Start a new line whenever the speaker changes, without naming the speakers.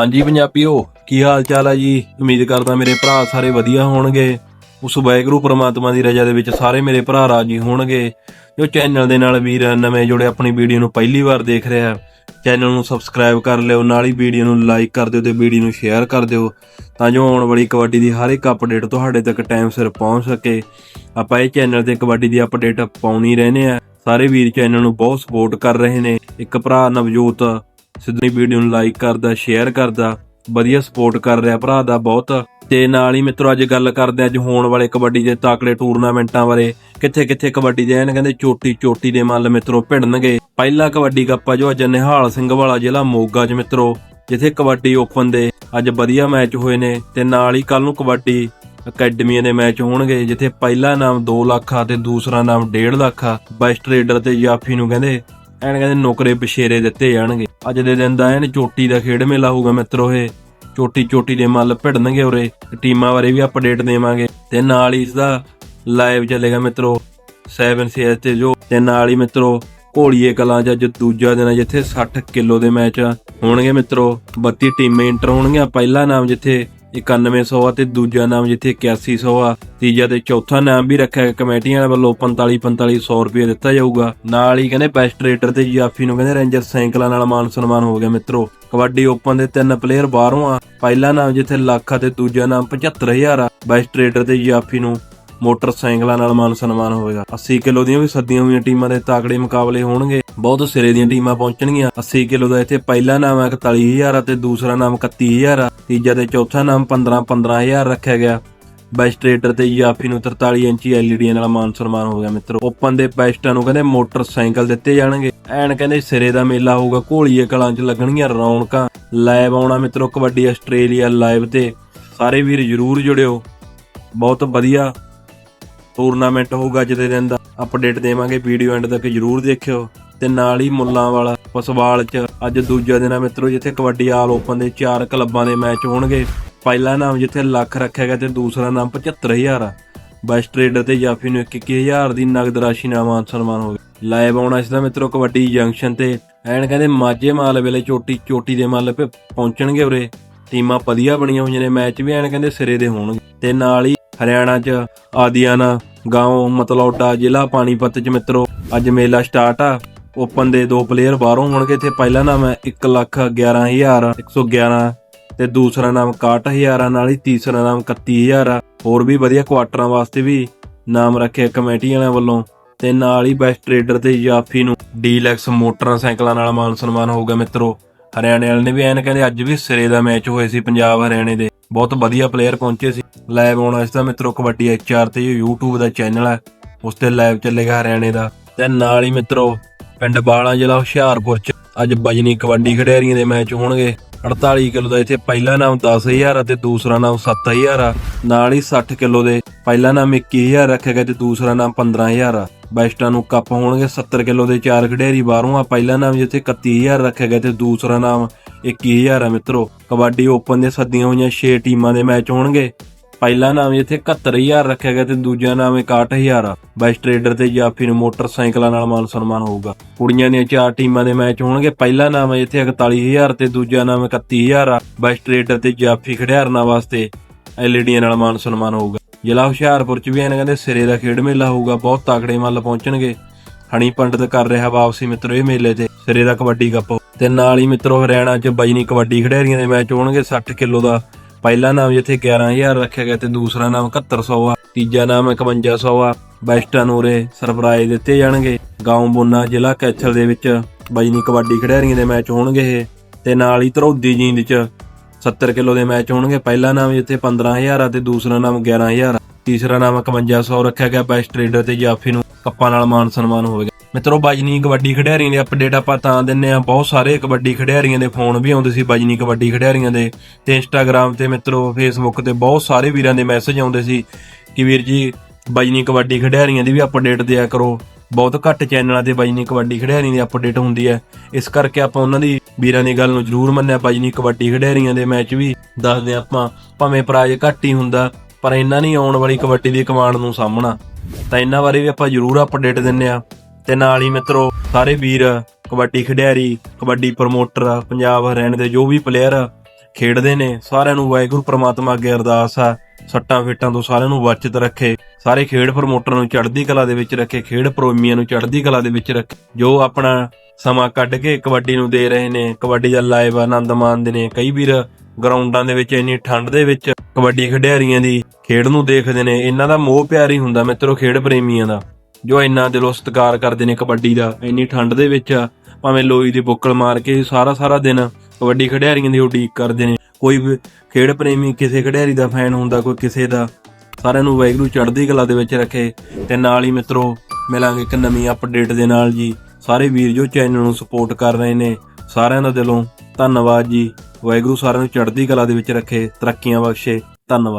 ਹਾਂਜੀ ਪੰਜਾਬੀਓ, ਕੀ ਹਾਲ ਚਾਲ ਆ ਜੀ? ਉਮੀਦ ਕਰਦਾ ਮੇਰੇ ਭਰਾ ਸਾਰੇ ਵਧੀਆ ਹੋਣਗੇ। ਉਸ ਵਾਹਿਗੁਰੂ ਪ੍ਰਮਾਤਮਾ ਦੀ ਰਜ਼ਾ ਦੇ ਵਿੱਚ ਸਾਰੇ ਮੇਰੇ ਭਰਾ ਰਾਜੀ ਹੋਣਗੇ। ਜੋ ਚੈਨਲ ਦੇ ਨਾਲ ਵੀਰ ਨਵੇਂ ਜੁੜੇ ਆਪਣੀ ਵੀਡੀਓ ਨੂੰ ਪਹਿਲੀ ਵਾਰ ਦੇਖ ਰਿਹਾ ਚੈਨਲ ਨੂੰ ਸਬਸਕ੍ਰਾਈਬ ਕਰ ਲਿਓ, ਨਾਲ ਹੀ ਵੀਡੀਓ ਨੂੰ ਲਾਈਕ ਕਰ ਦਿਓ ਤੇ ਵੀਡੀਓ ਨੂੰ ਸ਼ੇਅਰ ਕਰ ਦਿਓ, ਤਾਂ ਜੋ ਆਉਣ ਵਾਲੀ ਕਬੱਡੀ ਦੀ ਹਰ ਇੱਕ ਅਪਡੇਟ ਤੁਹਾਡੇ ਤੱਕ ਟਾਈਮ ਸਿਰ ਪਹੁੰਚ ਸਕੇ। ਆਪਾਂ ਇਹ ਚੈਨਲ ਤੇ ਕਬੱਡੀ ਦੀ ਅਪਡੇਟ ਪਾਉਣੀ ਰਹਿੰਦੇ ਆ ਸਾਰੇ ਵੀਰ ਚੈਨਲ ਨੂੰ ਬਹੁਤ ਸਪੋਰਟ ਕਰ ਰਹੇ ਨੇ। ਇੱਕ ਭਰਾ ਨਵਜੋਤ ਸਿੱਧੀ ਵੀਡੀਓ ਨੂੰ ਲਾਈਕ ਕਰਦਾ ਸ਼ੇਅਰ ਕਰਦਾ, ਵਧੀਆ ਸਪੋਰਟ ਕਰ ਰਿਹਾ ਭਰਾ ਦਾ ਬਹੁਤ। ਤੇ ਨਾਲ ਹੀ ਮਿੱਤਰੋ, ਅੱਜ ਗੱਲ ਕਰਦੇ ਅੱਜ ਹੋਣ ਵਾਲੇ ਕਬੱਡੀ ਦੇ ਤਾਕੜੇ ਟੂਰਨਾਮੈਂਟਾਂ ਬਾਰੇ। ਕਿੱਥੇ ਕਿੱਥੇ ਕਬੱਡੀ ਦੇ ਐਨ ਕਹਿੰਦੇ ਚੋਟੀ ਚੋਟੀ ਦੇ ਮੱਲ ਮਿੱਤਰੋ ਭਿੜਨਗੇ। ਪਹਿਲਾ ਕਬੱਡੀ ਕੱਪ ਆ ਜੋ ਅੱਜ ਨਿਹਾਲ ਸਿੰਘ ਵਾਲਾ ਜ਼ਿਲ੍ਹਾ ਮੋਗਾ 'ਚ ਮਿੱਤਰੋ, ਜਿੱਥੇ ਕਬੱਡੀ ਓਪਨ ਦੇ ਅੱਜ ਵਧੀਆ ਮੈਚ ਹੋਏ ਨੇ। ਤੇ ਨਾਲ ਹੀ ਕੱਲ ਨੂੰ ਕਬੱਡੀ ਅਕੈਡਮੀਆਂ ਦੇ ਮੈਚ ਹੋਣਗੇ, ਜਿੱਥੇ ਪਹਿਲਾ ਨਾਮ 2 ਲੱਖ ਆ ਤੇ ਦੂਸਰਾ ਨਾਮ 1.5 ਲੱਖ ਆ। ਬੈਸਟ ਰੇਡਰ ਤੇ ਜਾਫੀ ਨੂੰ ਕਹਿੰਦੇ ਐਨ ਕਹਿੰਦੇ ਨੌਕਰੇ ਬਸ਼ੇਰੇ ਦਿੱਤੇ ਜਾਣਗੇ। ਅੱਜ ਦੇ ਦਿਨ ਦਾ ਐਨ ਚੋਟੀ ਦਾ ਖੇਡ ਮੇਲਾ ਹੋਊਗਾ ਮਿੱਤਰੋ ਇਹ। ਚੋਟੀ ਚੋਟੀ ਦੇ ਮੱਲ ਭਿੜਨਗੇ ਉਰੇ ਟੀਮਾਂ ਬਾਰੇ ਵੀ ਅਪਡੇਟ ਦੇਵਾਂਗੇ। ਤੇ ਨਾਲ ਹੀ ਇਸ ਦਾ ਲਾਈਵ ਚੱਲੇਗਾ ਮਿੱਤਰੋ 7 ਸੀਐਸ ਤੇ ਜੋ। ਤੇ ਨਾਲ ਹੀ ਮਿੱਤਰੋ, ਘੋਲੀਏ ਕਲਾਂ 'ਚ ਅੱਜ ਦੂਜਾ ਦਿਨ ਜਿੱਥੇ 60 ਕਿਲੋ ਦੇ ਮੈਚ ਹੋਣਗੇ ਮਿੱਤਰੋ। 32 ਟੀਮਾਂ ਇੰਟਰ ਹੋਣਗੀਆਂ, ਪਹਿਲਾ ਨਾਮ ਜਿੱਥੇ 9100 ਆ ਤੇ ਦੂਜਾ ਨਾਮ ਜਿੱਥੇ 8100 ਆ, ਤੀਜਾ ਤੇ ਚੌਥਾ ਨਾਮ ਵੀ ਰੱਖਿਆ ਗਿਆ, ਕਮੇਟੀਆਂ ਵੱਲੋਂ 45 4500 ਰੁਪਏ ਦਿੱਤਾ ਜਾਊਗਾ। ਨਾਲ ਹੀ ਕਹਿੰਦੇ ਬੈਸਟ ਰੇਡਰ ਤੇ ਜਾਫੀ ਨੂੰ ਕਹਿੰਦੇ ਰੇਂਜਰ ਸਾਈਕਲਾਂ ਨਾਲ ਮਾਨ ਸਨਮਾਨ ਹੋ ਗਿਆ ਮਿੱਤਰੋ। ਕਬੱਡੀ ਓਪਨ ਦੇ ਤਿੰਨ ਪਲੇਅਰ ਬਾਹਰੋਂ ਆ। ਪਹਿਲਾ ਨਾਮ ਜਿੱਥੇ ਲੱਖ ਆ ਤੇ ਦੂਜਾ ਨਾਮ 75000 ਆ ਬੈਸਟ ਰੇਡਰ ਤੇ ਜਾਫੀ ਨੂੰ। ਮੋਟਰਸਾਈਕਲਾਂ ਨਾਲ ਮਾਨ ਸਨਮਾਨ ਹੋਵੇਗਾ। 80 ਕਿਲੋ ਦੀਆਂ ਵੀ ਸੱਦੀਆਂ ਹੋਈਆਂ ਟੀਮਾਂ ਦੇ ਤਾਕੜੇ ਮੁਕਾਬਲੇ ਹੋਣਗੇ। ਬਹੁਤ ਸਿਰੇ ਦੀਆਂ ਟੀਮਾਂ ਪਹੁੰਚਣਗੀਆਂ। 80 ਕਿਲੋ ਦਾ ਇੱਥੇ ਪਹਿਲਾ ਨਾਮ ਹੈ 41000 ਆ ਤੇ ਦੂਸਰਾ ਨਾਮ 31000 ਆ ਤੀਜਾ ਤੇ ਚੌਥਾ ਨਾਮ 15 15000 ਰੱਖਿਆ ਗਿਆ। ਬੈਸਟ ਰੇਡਰ ਤੇ ਯਾਫੀ ਨੂੰ 43 ਇੰਚੀ ਐਲਈਡੀ ਨਾਲ ਮਾਨ ਸਨਮਾਨ ਹੋ ਗਿਆ ਮਿੱਤਰੋ। ਓਪਨ ਦੇ ਬੈਸਟਾਂ ਨੂੰ ਕਹਿੰਦੇ ਮੋਟਰਸਾਈਕਲ ਦਿੱਤੇ ਜਾਣਗੇ। ਐਨ ਕਹਿੰਦੇ ਸਿਰੇ ਦਾ ਮੇਲਾ ਹੋਊਗਾ, ਘੋਲੀਏ ਕਲਾਂ 'ਚ ਲੱਗਣਗੀਆਂ ਰੌਣਕਾਂ। ਲਾਈਵ ਆਉਣਾ ਮਿੱਤਰੋ ਕਬੱਡੀ ਆਸਟ੍ਰੇਲੀਆ ਲਾਈਵ ਤੇ। ਸਾਰੇ ਵੀਰ ਜਰੂਰ ਜੁੜਿਓ। ਬਹੁਤ ਵਧੀਆ ਟੂਰਨਾਮੈਂਟ ਹੋਊਗਾ ਅੱਜ ਦੇ ਦਿਨ ਦਾ। ਅਪਡੇਟ ਦੇਵਾਂਗੇ ਵੀਡੀਓ ਐਂਡ ਤੱਕ ਜਰੂਰ ਦੇਖਿਓ। ਤੇ ਨਾਲ ਹੀ ਮੁੱਲਾਂ ਵਾਲਾ ਪਸਵਾਲ ਚ ਅੱਜ ਦੂਜਾ ਦਿਨ ਆ ਮਿੱਤਰੋ, ਜਿੱਥੇ ਕਬੱਡੀ ਆਲ ਓਪਨ ਦੇ ਚਾਰ ਕਲੱਬਾਂ ਦੇ ਮੈਚ ਹੋਣਗੇ। ਪਹਿਲਾ ਨਾਮ ਜਿੱਥੇ ਲੱਖ ਰੱਖਿਆ ਗਿਆ ਤੇ ਦੂਸਰਾ ਨਾਮ 75000 ਆ। ਬੈਸਟ ਟ੍ਰੇਡਰ ਤੇ ਜਾਫੀ ਨੂੰ 21000 ਦੀ ਨਗਦ ਰਾਸ਼ੀ ਨਾਲ ਮਾਨ ਸਨਮਾਨ ਹੋ ਗਿਆ। ਲਾਈਵ ਆਉਣਾ ਇਸ ਦਾ ਮਿੱਤਰੋ, ਕਬੱਡੀ ਜੰਕਸ਼ਨ ਤੇ। ਐਨ ਕਹਿੰਦੇ ਮਾਝੇ ਮਾਲ ਵੇਲੇ ਚੋਟੀ ਚੋਟੀ ਦੇ ਮੱਲ ਪਹੁੰਚਣਗੇ ਉਰੇ। ਟੀਮਾਂ ਵਧੀਆ ਬਣੀਆਂ ਹੋਈਆਂ ਨੇ, ਮੈਚ ਵੀ ਐਨ ਕਹਿੰਦੇ ਸਿਰੇ ਦੇ ਹੋਣਗੇ। ਤੇ ਨਾਲ ਹੀ ਹਰਿਆਣਾ ਚ ਆਦੀਆਨਾ ਗਾਉਂ ਮਤਲੌਟਾ ਜ਼ਿਲ੍ਹਾ ਪਾਣੀਪਤ ਚ ਮਿੱਤਰੋ, ਅੱਜ ਮੇਲਾ ਸਟਾਰਟ ਆ। ਓਪਨ ਦੇ ਦੋ ਪਲੇਅਰ ਬਾਹਰੋਂ ਹੋਣਗੇ ਇੱਥੇ। ਪਹਿਲਾ ਨਾਮ ਹੈ 1 ਲੱਖ 11000 111 ਤੇ ਦੂਸਰਾ ਨਾਮ 61000 ਨਾਲ ਹੀ ਤੀਸਰਾ ਨਾਮ 31000 ਆ। ਹੋਰ ਵੀ ਵਧੀਆ ਕੁਆਟਰਾਂ ਵਾਸਤੇ ਵੀ ਨਾਮ ਰੱਖਿਆ ਕਮੇਟੀ ਵਾਲਿਆਂ ਵੱਲੋਂ ਤੇ ਨਾਲ ਹੀ ਬੈਸਟ ਟ੍ਰੇਡਰ ਤੇ ਜਾਫੀ ਨੂੰ ਡੀਲੈਕਸ ਮੋਟਰਸਾਈਕਲਾਂ ਨਾਲ ਮਾਨ ਸਨਮਾਨ ਹੋਊਗਾ ਮਿੱਤਰੋ। ਹਰਿਆਣੇ ਵਾਲੇ ਨੇ ਵੀ ਐਨ ਕਹਿੰਦੇ, ਅੱਜ ਵੀ ਸਿਰੇ ਦਾ ਮੈਚ ਹੋਏ ਸੀ ਪੰਜਾਬ ਹਰਿਆਣੇ ਦੇ। ਬਹੁਤ ਵਧੀਆ ਪਲੇਅਰ ਪਹੁੰਚੇ ਸੀ। ਲਾਈਵ ਆਉਣਾ ਇਸ ਦਾ ਮਿੱਤਰੋ ਕਬੱਡੀ ਐਚਆਰ ਤੇ YouTube ਦਾ ਚੈਨਲ ਹੈ, ਉਸ ਤੇ ਲਾਈਵ ਚੱਲੇਗਾ ਹਰਿਆਣੇ ਦਾ। ਤੇ ਨਾਲ ਹੀ ਮਿੱਤਰੋ ਪਿੰਡ ਬਾਲਾ ਜ਼ਿਲ੍ਹਾ ਹੁਸ਼ਿਆਰਪੁਰ ਚ ਅੱਜ ਬਜਨੀ ਕਬੱਡੀ ਖਿਡਾਰੀਆਂ ਦੇ ਮੈਚ ਹੋਣਗੇ। 48 ਕਿਲੋ ਦਾ ਇੱਥੇ ਪਹਿਲਾ ਨਾਮ 10000 ਅਤੇ ਦੂਸਰਾ ਨਾਮ 7000 ਆ। ਨਾਲ ਹੀ 60 ਕਿਲੋ ਦੇ ਪਹਿਲਾ ਨਾਮ 21000 ਰੱਖਿਆ ਗਿਆ ਤੇ ਦੂਸਰਾ ਨਾਮ 15000 ਆ। ਬੈਸਟਾਂ ਨੂੰ ਕੱਪ ਹੋਣਗੇ 70 ਕਿਲੋ ਦੇ ਚਾਰ ਖਿਡਾਰੀ ਬਾਹਰੋਂ ਆ। ਪਹਿਲਾ ਨਾਮ ਜਿੱਥੇ 31000 ਰੱਖਿਆ ਗਿਆ ਤੇ ਦੂਸਰਾ ਨਾਮ 21000 ਆ ਮਿੱਤਰੋ। ਕਬੱਡੀ ਓਪਨ ਦੇ ਸੱਦੀਆਂ ਹੋਈਆਂ 6 ਟੀਮਾਂ ਦੇ ਮੈਚ ਹੋਣਗੇ। ਪਹਿਲਾ ਨਾਮ ਜਿੱਥੇ 71000 ਰੱਖਿਆ ਗਿਆ ਤੇ ਦੂਜਾ ਨਾਮ 61000 ਆ। ਬੈਸਟ ਟ੍ਰੇਡਰ ਤੇ ਜਾਫੀ ਨੂੰ ਮੋਟਰਸਾਈਕਲਾਂ ਨਾਲ ਮਾਨ ਸਨਮਾਨ ਹੋਊਗਾ। ਕੁੜੀਆਂ ਦੀਆਂ ਚਾਰ ਟੀਮਾਂ ਦੇ ਮੈਚ ਹੋਣਗੇ। ਪਹਿਲਾ ਨਾਮ ਹੈ 41000 ਤੇ ਦੂਜਾ ਨਾਮ 31000 ਆ। ਬੈਸਟ ਟ੍ਰੇਡਰ ਤੇ ਜਾਫੀ ਖਿਡਾਰਨਾਂ ਵਾਸਤੇ ਐਲਈਡੀਆਂ ਨਾਲ ਮਾਨ ਸਨਮਾਨ ਹੋਊਗਾ। ਜ਼ਿਲ੍ਹਾ ਹੁਸ਼ਿਆਰਪੁਰ ਚ ਵੀ ਇਹਨਾਂ ਕਹਿੰਦੇ ਸਿਰੇ ਦਾ ਖੇਡ ਮੇਲਾ ਹੋਊਗਾ। ਬਹੁਤ ਤਾਕੜੇ ਮੱਲ ਪਹੁੰਚਣਗੇ। ਹਣੀ ਪੰਡਤ ਕਰ ਰਿਹਾ ਵਾਪਸੀ ਮਿੱਤਰੋ ਇਹ ਮੇਲੇ ਤੇ। ਸਿਰੇ ਦਾ ਕਬੱਡੀ ਕੱਪ ਤੇ ਨਾਲ ਹੀ ਮਿੱਤਰੋ ਹਰਿਆਣਾ ਚ ਬਜਨੀ ਕਬੱਡੀ ਖਿਡਾਰੀਆਂ ਦੇ ਮੈਚ ਹੋਣਗੇ 60 ਕਿਲੋ ਦਾ। ਪਹਿਲਾ ਨਾਮ ਜਿੱਥੇ 11000 ਰੱਖਿਆ ਗਿਆ ਤੇ ਦੂਸਰਾ ਨਾਮ 7100 ਆ, ਤੀਜਾ ਨਾਮ 5100 ਆ। ਬੈਸਟਾਂ ਨੂੰ ਉਰੇ ਸਰਪ੍ਰਾਈਜ਼ ਦਿੱਤੇ ਜਾਣਗੇ। ਗਾਉਂ ਬੋਨਾ ਜ਼ਿਲ੍ਹਾ ਕੈਥਲ ਦੇ ਵਿੱਚ ਬਜਨੀ ਕਬੱਡੀ ਖਿਡਾਰੀਆਂ ਦੇ ਮੈਚ ਹੋਣਗੇ ਇਹ। ਤੇ ਨਾਲ ਹੀ ਧਰੋਦੀ ਜੀਂਦ ਚ 70 ਕਿਲੋ ਦੇ ਮੈਚ ਹੋਣਗੇ। ਪਹਿਲਾ ਨਾਮ ਜਿੱਥੇ 15000 ਆ ਤੇ ਦੂਸਰਾ ਨਾਮ 11000 ਆ। ਤੀਸਰਾ ਨਾਮ 5100 ਰੱਖਿਆ ਗਿਆ ਬੈਸਟ ਟ੍ਰੇਡਰ ਤੇ ਜਾਫੀ ਨੂੰ। ਕੱਪਾਂ ਨਾਲ ਮਾਨ ਸਨਮਾਨ ਹੋਵੇਗਾ। ਮਿੱਤਰੋ ਬਜਨੀ ਕਬੱਡੀ ਖਿਡਾਰੀਆਂ ਦੇ ਅਪਡੇਟ ਆਪਾਂ ਤਾਂ ਦਿੰਨੇ ਆ, ਬਹੁਤ ਸਾਰੇ ਕਬੱਡੀ ਖਿਡਾਰੀਆਂ ਦੇ ਫੋਨ ਵੀ ਆਉਂਦੇ ਸੀ ਬਜਨੀ ਕਬੱਡੀ ਖਿਡਾਰੀਆਂ ਦੇ ਤੇ ਇੰਸਟਾਗ੍ਰam ਤੇ ਮਿੱਤਰੋ ਫੇਸਬੁੱਕ ਤੇ ਬਹੁਤ ਸਾਰੇ ਵੀਰਾਂ ਦੇ ਮੈਸੇਜ ਆਉਂਦੇ ਸੀ ਕਿ ਵੀਰ ਜੀ ਬਜਨੀ ਕਬੱਡੀ ਖਿਡਾਰੀਆਂ ਦੀ ਵੀ ਅਪਡੇਟ ਦਿਆ ਕਰੋ। ਬਹੁਤ ਘੱਟ ਚੈਨਲਾਂ ਤੇ ਬਜਨੀ ਕਬੱਡੀ ਖਿਡਾਰੀਆਂ ਦੀ ਅਪਡੇਟ ਹੁੰਦੀ ਹੈ। ਇਸ ਕਰਕੇ ਆਪਾਂ ਉਹਨਾਂ ਦੀ ਵੀਰਾਂ ਦੀ ਗੱਲ ਨੂੰ ਜ਼ਰੂਰ ਮੰਨਿਆ। ਬਜਨੀ ਕਬੱਡੀ ਖਿਡਾਰੀਆਂ ਦੇ ਮੈਚ ਵੀ ਦੱਸਦੇ ਹਾਂ ਆਪਾਂ, ਭਾਵੇਂ ਪ੍ਰਾਈਜ਼ ਘੱਟ ਹੀ ਹੁੰਦਾ, ਪਰ ਇਹਨਾਂ ਨਹੀਂ ਆਉਣ ਵਾਲੀ ਕਬੱਡੀ ਦੀ ਕਮਾਂਡ ਨੂੰ ਸਾਹਮਣਾ। ਤਾਂ ਇਹਨਾਂ ਬਾਰੇ ਵੀ ਆਪਾਂ ਜ਼ਰੂਰ ਅਪਡੇਟ ਦਿੰਨੇ ਆ ਤੇ ਨਾਲ ਹੀ ਮਿੱਤਰੋ, ਸਾਰੇ ਵੀਰ, ਕਬੱਡੀ ਖਿਡਾਰੀ, ਕਬੱਡੀ ਪ੍ਰਮੋਟਰ ਪੰਜਾਬ ਹਰਿਆਣੇ ਦੇ ਜੋ ਵੀ ਪਲੇਅਰ ਖੇਡਦੇ ਨੇ, ਸਾਰਿਆਂ ਨੂੰ ਵਾਹਿਗੁਰੂ ਪ੍ਰਮਾਤਮਾ ਅੱਗੇ ਅਰਦਾਸ ਆ। ਸੱਟਾਂ ਫੇਟਾਂ ਤੋਂ ਸਾਰਿਆਂ ਨੂੰ ਬਚਤ ਰੱਖੇ। ਸਾਰੇ ਖੇਡ ਪ੍ਰਮੋਟਰ ਨੂੰ ਚੜ੍ਹਦੀ ਕਲਾ ਦੇ ਵਿੱਚ ਰੱਖੇ, ਖੇਡ ਪ੍ਰੇਮੀਆਂ ਨੂੰ ਚੜ੍ਹਦੀ ਕਲਾ ਦੇ ਵਿੱਚ ਰੱਖੇ। ਜੋ ਆਪਣਾ ਸਮਾਂ ਕੱਢ ਕੇ ਕਬੱਡੀ ਨੂੰ ਦੇ ਰਹੇ ਨੇ, ਕਬੱਡੀ ਦਾ ਲਾਈਵ ਆਨੰਦ ਮਾਣਦੇ ਨੇ। ਕਈ ਵੀਰ ਗਰਾਊਂਡਾਂ ਦੇ ਵਿੱਚ ਇੰਨੀ ਠੰਡ ਦੇ ਵਿੱਚ ਕਬੱਡੀ ਖਿਡਾਰੀਆਂ ਦੀ ਖੇਡ ਨੂੰ ਦੇਖਦੇ ਨੇ। ਇਹਨਾਂ ਦਾ ਮੋਹ ਪਿਆਰ ਹੀ ਹੁੰਦਾ ਮਿੱਤਰੋ, ਖੇਡ ਪ੍ਰੇਮੀਆਂ ਦਾ। ਜੋ ਇੰਨਾ ਦਿਲੋਂ ਸਤਿਕਾਰ ਕਰਦੇ ਨੇ ਕਬੱਡੀ ਦਾ, ਇੰਨੀ ਠੰਡ ਦੇ ਵਿੱਚ ਭਾਵੇਂ ਲੋਈ ਦੀ ਬੁੱਕਲ ਮਾਰ ਕੇ ਸਾਰਾ ਸਾਰਾ ਦਿਨ ਕਬੱਡੀ ਖਿਡਾਰੀਆਂ ਦੀ ਉਡੀਕ ਕਰਦੇ ਨੇ। ਕੋਈ ਵੀ ਖੇਡ ਪ੍ਰੇਮੀ ਕਿਸੇ ਖਿਡਾਰੀ ਦਾ ਫੈਨ ਹੁੰਦਾ, ਕੋਈ ਕਿਸੇ ਦਾ, ਸਾਰਿਆਂ ਨੂੰ ਵਾਹਿਗੁਰੂ ਚੜ੍ਹਦੀ ਕਲਾ ਦੇ ਵਿੱਚ ਰੱਖੇ। ਤੇ ਨਾਲ ਹੀ ਮਿੱਤਰੋ, ਮਿਲਾਂਗੇ ਇੱਕ ਨਵੀਂ ਅਪਡੇਟ ਦੇ ਨਾਲ ਜੀ। ਸਾਰੇ ਵੀਰ ਜੋ ਚੈਨਲ ਨੂੰ ਸਪੋਰਟ ਕਰ ਰਹੇ ਨੇ, ਸਾਰਿਆਂ ਦਾ ਦਿਲੋਂ ਧੰਨਵਾਦ ਜੀ। ਵਾਹਿਗੁਰੂ ਸਾਰਿਆਂ ਨੂੰ ਚੜ੍ਹਦੀ ਕਲਾ ਦੇ ਵਿੱਚ ਰੱਖੇ, ਤਰੱਕੀਆਂ ਬਖਸ਼ੇ। ਧੰਨਵਾਦ।